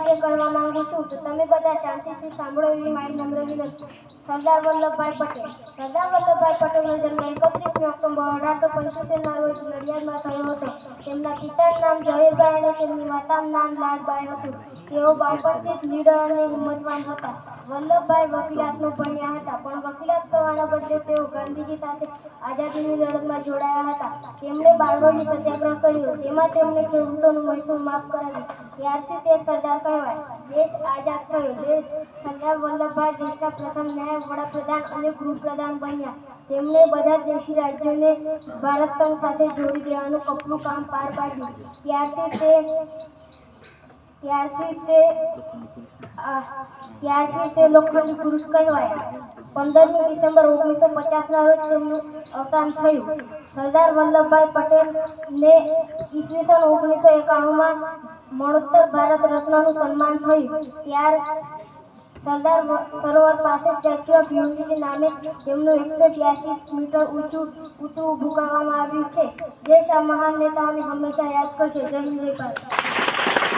વિશે કરવા માંગુ છું તો તમે બધા શાંતિથી સાંભળો એવી મારી નમ્ર વિનંતી. સરદાર વલ્લભભાઈ પટેલ. સરદાર વલ્લભભાઈ પટેલનો જન્મ એકત્રીસમી ઓક્ટોબર અઢારસો પંચોતેરના રોજ નડિયાદમાં થયો હતો. તેમના પિતાનું નામ ઝવેરભાઈ અને તેમની માતાનું નામ લાલબાઈ હતું. તેઓ બાળપણથી જ લીડર અને હિંમતવાન હતા. વલ્લભભાઈ વકીલાતનું ભણ્યા હતા, પણ વકીલાત કરવાના બદલે તેઓ ગાંધીજી સાથે આઝાદીની લડતમાં જોડાયા હતા. તેમણે બારડોલી સત્યાગ્રહ કર્યો. તેમાં તેમણે ખેડૂતોનું મહેસૂલ માફ કરાવ્યું. ત્યારથી તે સરદાર કહેવાય. દેશ આઝાદ થયો. દેશ સરદાર વલ્લભભાઈ દેશના પ્રથમ નાયબ વડાપ્રધાન અને ગૃહપ્રધાન બન્યા. તેમણે બધા દેશી રાજ્યોને ભારત સંઘ સાથે જોડી દેવાનું કપરું કામ પાડ્યું. ત્યારથી તે ત્યારથી તે ત્યારથી તે લોખંડી પુરુષ કહેવાયા. પંદરમી ડિસેમ્બર ઓગણીસો પચાસના રોજ તેમનું અવસાન થયું. સરદાર વલ્લભભાઈ પટેલને ઈસવીસન ઓગણીસો એકાણુંમાં મણોત્તર ભારત રત્નનું સન્માન થયું. ત્યાર સરદાર સરોવર પાસે સ્ટેચ્યુ ઓફ યુનિટી નામે તેમનું એકસો ત્યાસી મીટર ઊંચું ઊંચું ઊભું કરવામાં આવ્યું છે. દેશ આ મહાન નેતાઓને હંમેશા યાદ કરશે. જય જય ભારત.